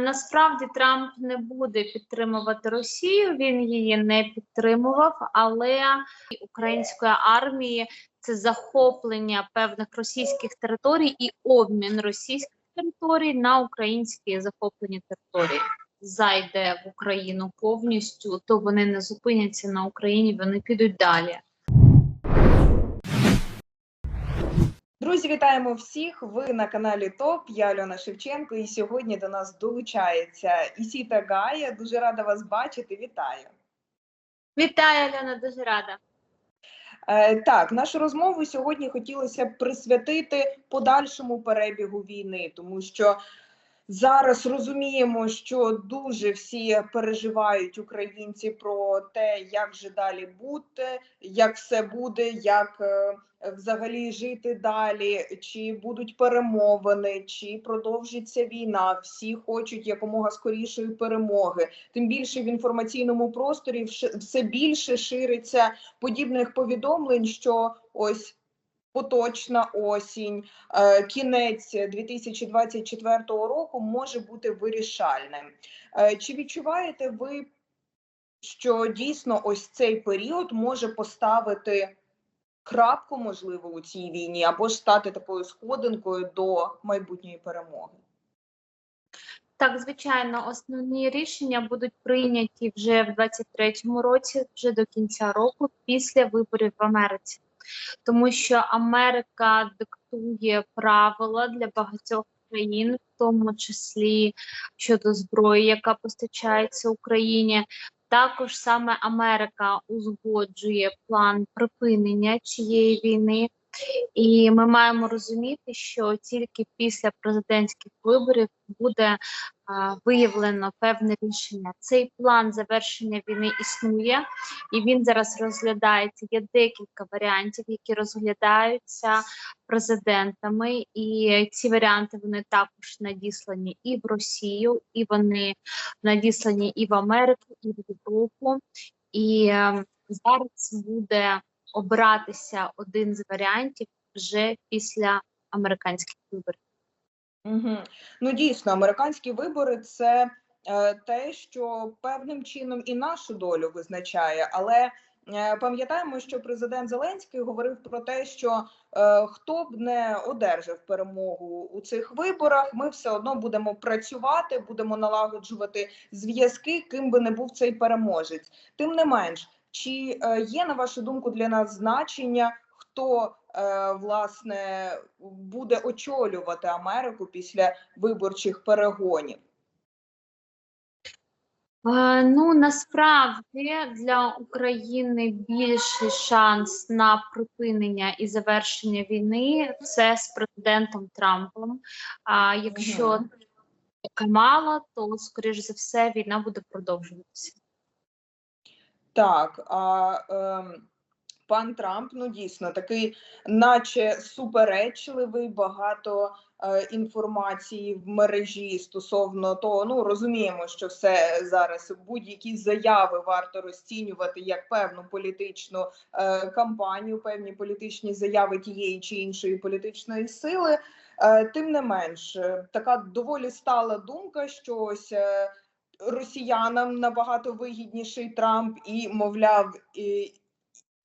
Насправді Трамп не буде підтримувати Росію, він її не підтримував, але української армії це захоплення певних російських територій і обмін російських територій на українські захоплені території. Зайде в Україну повністю, то вони не зупиняться на Україні, вони підуть далі. Друзі, вітаємо всіх! Ви на каналі ТОП. Я Альона Шевченко, і сьогодні до нас долучається Ісіта Гая. Дуже рада вас бачити. Вітаю! Вітаю, Альона, дуже рада. Е, так, нашу розмову сьогодні хотілося б присвятити подальшому перебігу війни, тому що зараз розуміємо, що дуже всі переживають українці про те, як же далі бути, як все буде, як е, взагалі жити далі, чи будуть перемовини, чи продовжиться війна. Всі хочуть якомога скорішої перемоги. Тим більше в інформаційному просторі все більше шириться подібних повідомлень, що ось. Поточна осінь, е, кінець 2024 року може бути вирішальним. Е, Чи відчуваєте ви, що дійсно ось цей період може поставити крапку, можливо, у цій війні, або ж стати такою сходинкою до майбутньої перемоги? Так, звичайно, основні рішення будуть прийняті вже в 23-му році, вже до кінця року, після виборів в Америці, тому що Америка диктує правила для багатьох країн, в тому числі щодо зброї, яка постачається Україні. Також саме Америка узгоджує план припинення цієї війни. І ми маємо розуміти, що тільки після президентських виборів буде виявлено певне рішення. Цей план завершення війни існує, і він зараз розглядається. Є декілька варіантів, які розглядаються президентами, і ці варіанти вони також надіслані і в Росію, і вони надіслані і в Америку, і в Європу. І е, зараз буде обиратися один з варіантів вже після американських виборів. Угу. Ну дійсно, американські вибори це е, те, що певним чином і нашу долю визначає. Але е, пам'ятаємо, що президент Зеленський говорив про те, що е, хто б не одержав перемогу у цих виборах, ми все одно будемо працювати, будемо налагоджувати зв'язки, ким би не був цей переможець. Тим не менш, чи е, є на вашу думку для нас значення, хто е, власне буде очолювати Америку після виборчих перегонів? Е, Ну насправді для України більший шанс на припинення і завершення війни це з президентом Трампом. А якщо. Камала, то скоріш за все війна буде продовжуватися. Так, а ем, пан Трамп, ну дійсно такий, наче суперечливий, багато е, інформації в мережі стосовно того. Ну розуміємо, що все зараз будь-які заяви варто розцінювати як певну політичну е, кампанію, певні політичні заяви тієї чи іншої політичної сили. Е, тим не менш, е, така доволі стала думка, що ось. Росіянам набагато вигідніший Трамп, і мовляв, і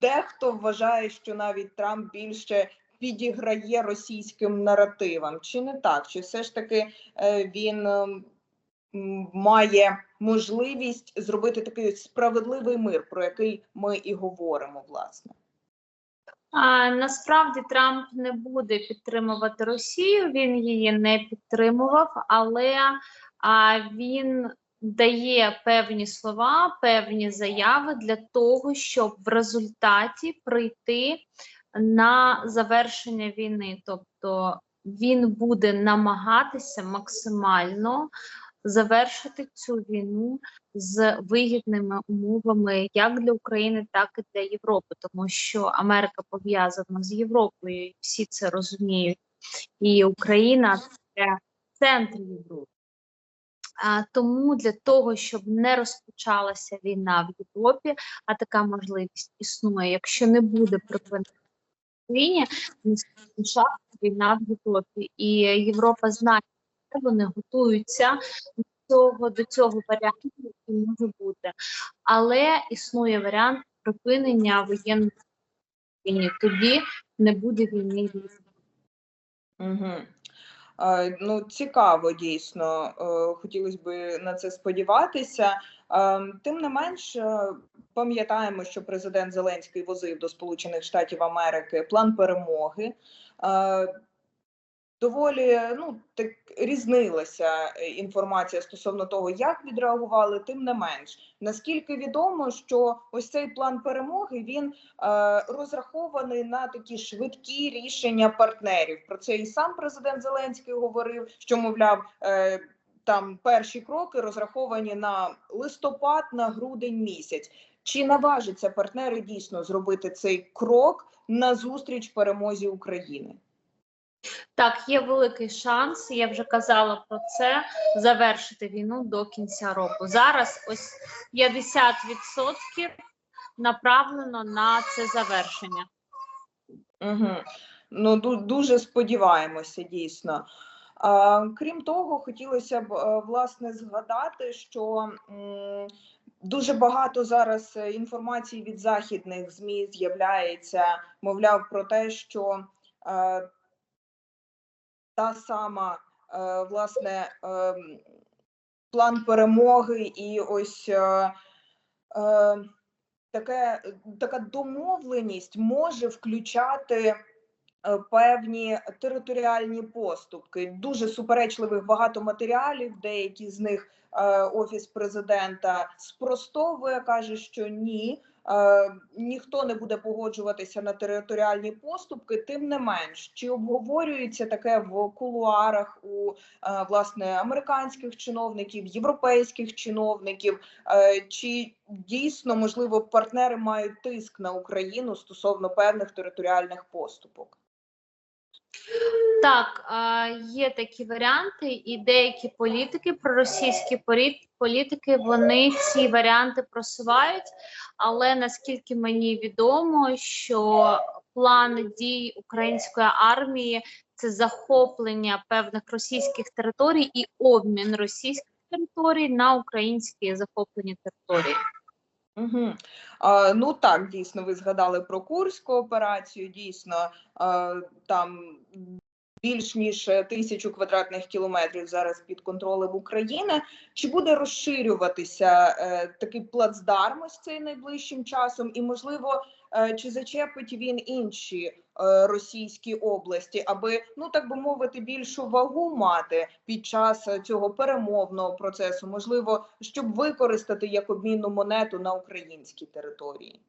дехто вважає, що навіть Трамп більше підіграє російським наративам. Чи не так? Чи все ж таки е, він ем, має можливість зробити такий справедливий мир, про який ми і говоримо, власне? А, насправді Трамп не буде підтримувати Росію, він її не підтримував, але а, він дає певні слова, певні заяви для того, щоб в результаті прийти на завершення війни. Тобто він буде намагатися максимально завершити цю війну з вигідними умовами як для України, так і для Європи, тому що Америка пов'язана з Європою, і всі це розуміють, і Україна це центр Європи. Тому для того, щоб не розпочалася війна в Європі, а така можливість існує, якщо не буде припинення в Україні, не війна в Європі, і Європа знає що вони готуються до цього, до цього варіанту, який може бути. Але існує варіант припинення воєнної війни. Тоді не буде війни. Угу. Е, ну, цікаво, дійсно. Е, хотілося б на це сподіватися. Е, тим не менш, пам'ятаємо, що президент Зеленський возив до Сполучених Штатів Америки план перемоги. Доволі ну, так різнилася е, інформація стосовно того, як відреагували, тим не менш. Наскільки відомо, що ось цей план перемоги він е, розрахований на такі швидкі рішення партнерів. Про це і сам президент Зеленський говорив, що мовляв. Е, там перші кроки розраховані на листопад, на грудень місяць. Чи наважаться партнери дійсно зробити цей крок на зустріч перемозі України? Так, є великий шанс, я вже казала про це, завершити війну до кінця року. Зараз ось 50% направлено на це завершення. Угу. Ну, дуже сподіваємося, дійсно. Крім того, хотілося б е, власне згадати, що дуже багато зараз інформації від західних ЗМІ з'являється, мовляв, про те, що е, та сама е, власне е, план перемоги і ось е, е, таке, така домовленість може включати певні територіальні поступки. Дуже суперечливих багато матеріалів. Деякі з них офіс президента спростовує, каже, що ні. Е, Ніхто не буде погоджуватися на територіальні поступки, тим не менш, чи обговорюється таке в кулуарах у е, власне американських чиновників, європейських чиновників, Е, Чи дійсно можливо партнери мають тиск на Україну стосовно певних територіальних поступок? Так, є такі варіанти, і деякі політики, проросійські полі- політики, вони ці варіанти просувають. Але наскільки мені відомо, що план дій української армії це захоплення певних російських територій і обмін російських територій на українські захоплені території. Угу. А, ну так, дійсно, ви згадали про Курську операцію. Дійсно, а, там більш ніж тисячу квадратних кілометрів зараз під контролем України. Чи буде розширюватися е, такий плацдарм ось цей найближчим часом? І можливо, чи зачепить він інші е, російські області, аби ну так би мовити, більшу вагу мати під час е, цього перемовного процесу? Можливо, щоб використати як обмінну монету на українській території?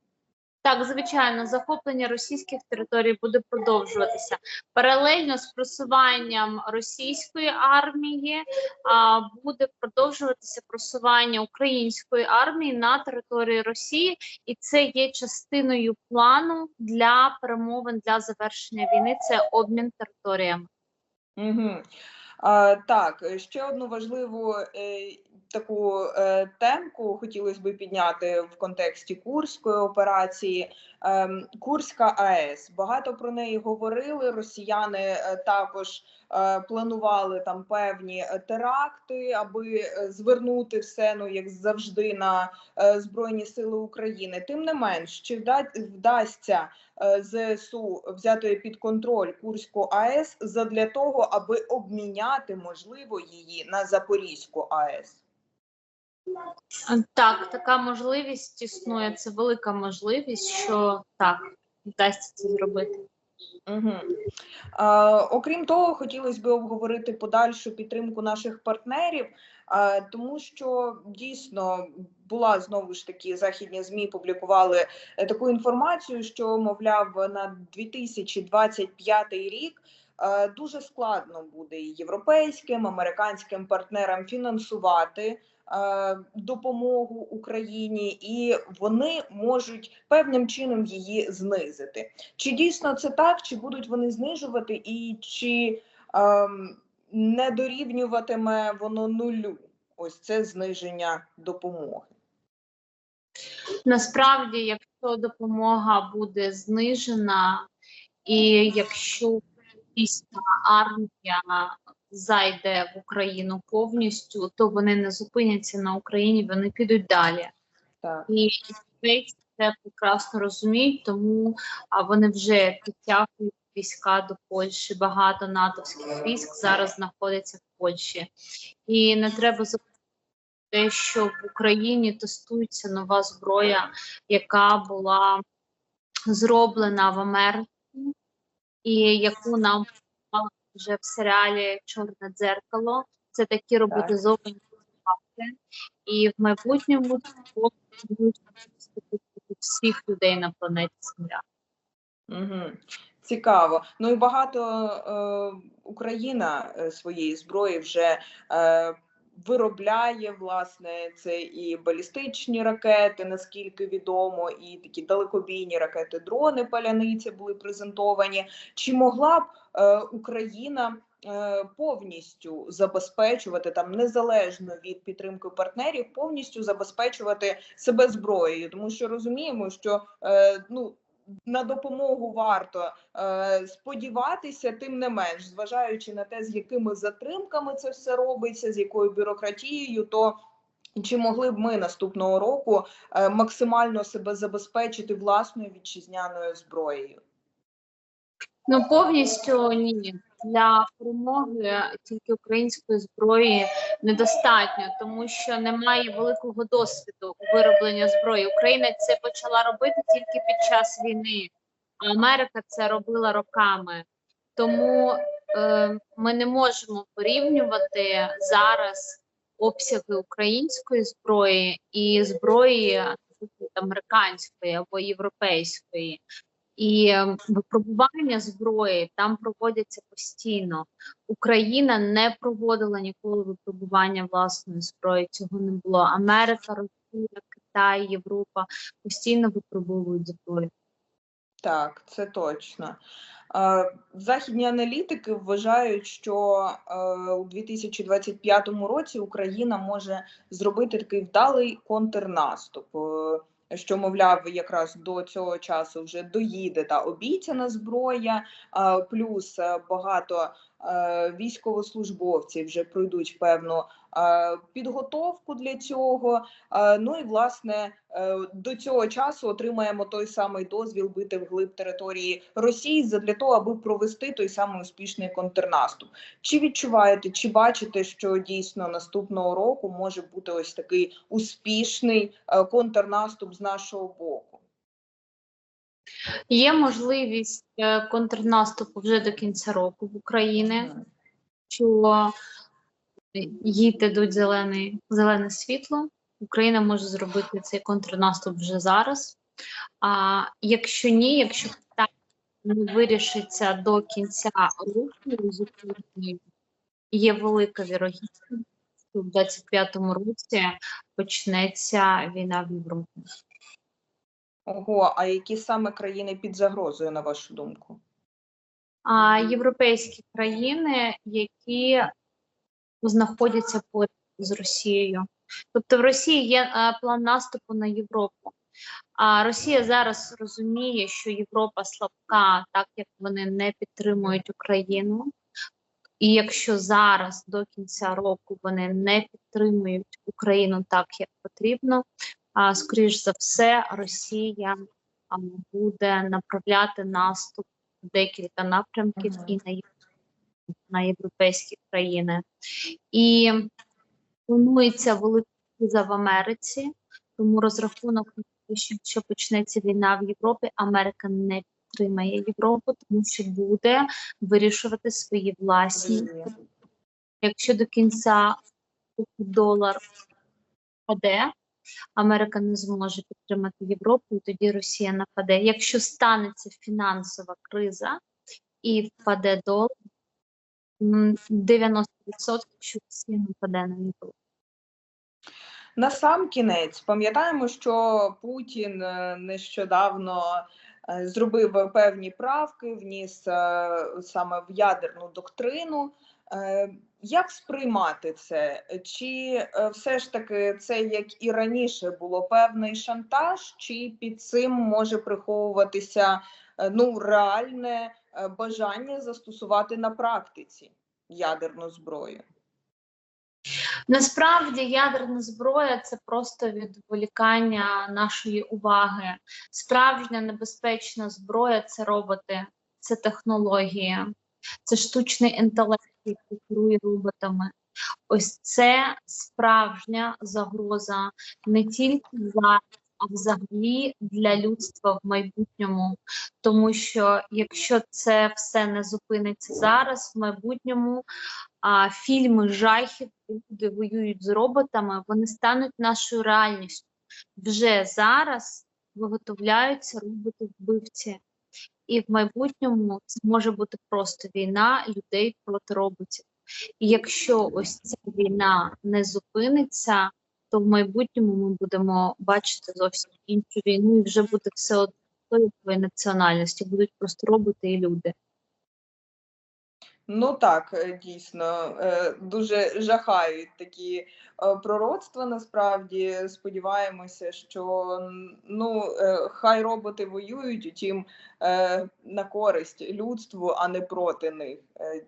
Так, звичайно, захоплення російських територій буде продовжуватися паралельно з просуванням російської армії. А буде продовжуватися просування української армії на території Росії, і це є частиною плану для перемовин для завершення війни. Це обмін територіями. Угу. Так, ще одну важливу е, таку е, темку хотілося б підняти в контексті Курської операції. Ем, Курська АЕС. Багато про неї говорили. Росіяни е, також е, планували там певні е, теракти, аби е, звернути все, ну як завжди, на е, Збройні Сили України. Тим не менш, чи вда- вдасться е, ЗСУ взяти під контроль Курську АЕС задля того, аби обміняти можливо її на Запорізьку АЕС. Так, така можливість існує. Це велика можливість, що так вдасться це зробити. Угу. А, окрім того, хотілося б обговорити подальшу підтримку наших партнерів, а, тому що дійсно була знову ж таки західні змі публікували е, таку інформацію, що мовляв на 2025 рік. е, Дуже складно буде європейським американським партнерам фінансувати е, допомогу Україні, і вони можуть певним чином її знизити. Чи дійсно це так, чи будуть вони знижувати, і чи ем, не дорівнюватиме воно нулю? Ось це зниження допомоги. Насправді, якщо допомога буде знижена, і якщо російська армія зайде в Україну повністю, то вони не зупиняться на Україні, вони підуть далі. Так. І європейці це прекрасно розуміють, тому а вони вже підтягують війська до Польщі. Багато натовських військ зараз знаходиться в Польщі. І не треба забувати те, що в Україні тестується нова зброя, яка була зроблена в Америці, і яку нам вже в серіалі Чорне дзеркало. Це такі роботизовані факти. І в майбутньому будуть всіх людей на планеті Земля. Угу. Цікаво. Ну і багато е, Україна е, своєї зброї вже е, виробляє, власне, це і балістичні ракети, наскільки відомо, і такі далекобійні ракети, дрони паляниця були презентовані. Чи могла б е, Україна е, повністю забезпечувати там незалежно від підтримки партнерів, повністю забезпечувати себе зброєю, тому що розуміємо, що е, ну на допомогу варто е, сподіватися, тим не менш, зважаючи на те, з якими затримками це все робиться, з якою бюрократією, то чи могли б ми наступного року е, максимально себе забезпечити власною вітчизняною зброєю? Ну повністю ні. Для перемоги тільки української зброї недостатньо, тому що немає великого досвіду у виробленні зброї. Україна це почала робити тільки під час війни, а Америка це робила роками. Тому е, ми не можемо порівнювати зараз обсяги української зброї і зброї американської або європейської. І е, випробування зброї там проводяться постійно. Україна не проводила ніколи випробування власної зброї. Цього не було. Америка, Росія, Китай, Європа постійно випробовують зброю. Так, це точно. Е, Західні аналітики вважають, що е, у 2025 році Україна може зробити такий вдалий контрнаступ. Що, мовляв, якраз до цього часу вже доїде та обіцяна зброя, плюс е, багато е, військовослужбовців вже пройдуть певну підготовку для цього. Ну і власне е, до цього часу отримаємо той самий дозвіл бити вглиб території Росії для того, аби провести той самий успішний контрнаступ. Чи відчуваєте, чи бачите, що дійсно наступного року може бути ось такий успішний е, контрнаступ з нашого боку? Є можливість е, контрнаступу вже до кінця року в Україні, що їй дадуть зелений, зелене світло. Україна може зробити цей контрнаступ вже зараз. А якщо ні, якщо питання не вирішиться до кінця року з Україною, є велика вірогідність, що в 25-му році почнеться війна в Європі. Ого, а які саме країни під загрозою, на вашу думку? а, європейські країни, які знаходяться поряд з Росією. Тобто в Росії є е, план наступу на Європу. А Росія зараз розуміє, що Європа слабка, так як вони не підтримують Україну. І якщо зараз до кінця року вони не підтримують Україну так, як потрібно, а скоріш за все, Росія а, буде направляти наступ в декілька напрямків Мгм. і на, єв- на європейські країни. І планується велика криза в Америці, тому розрахунок, що якщо почнеться війна в Європі, Америка не підтримає Європу, тому що буде вирішувати свої власні. Якщо до кінця долар впаде, Америка не зможе підтримати Європу, і тоді Росія нападе. Якщо станеться фінансова криза і впаде долар, 90% що Росія нападе на Європу. На сам кінець пам'ятаємо, що Путін е, нещодавно е, зробив певні правки, вніс е, саме в ядерну доктрину. Як сприймати це? Чи все ж таки це як і раніше було певний шантаж, чи під цим може приховуватися ну реальне бажання застосувати на практиці? ядерну зброю? Насправді ядерна зброя це просто відволікання нашої уваги. Справжня небезпечна зброя це роботи, це технології, це штучний інтелект, який керує роботами. Ось це справжня загроза не тільки зараз, а взагалі для людства в майбутньому. Тому що якщо це все не зупиниться зараз, в майбутньому а, фільми жахів, люди воюють з роботами, вони стануть нашою реальністю. Вже зараз виготовляються роботи-вбивці, і в майбутньому це може бути просто війна людей проти роботів. І якщо ось ця війна не зупиниться, то в майбутньому ми будемо бачити зовсім іншу війну, і вже буде все одно національності, будуть просто роботи і люди. Ну так, е, дійсно, е, дуже жахають такі е, пророцтва. Насправді сподіваємося, що ну хай роботи воюють, утім на користь людству, а не проти них.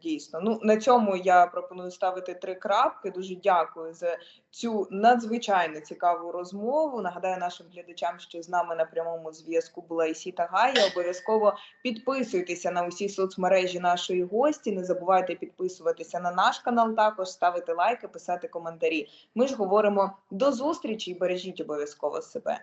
Дійсно. Ну на цьому я пропоную ставити три крапки. Дуже дякую за цю надзвичайно цікаву розмову. Нагадаю нашим глядачам, що з нами на прямому зв'язку була Ісіта Гая. Обов'язково підписуйтеся на усі соцмережі нашої гості. Не забувайте підписуватися на наш канал, також ставити лайки, писати коментарі. Ми ж говоримо до зустрічі і бережіть обов'язково себе.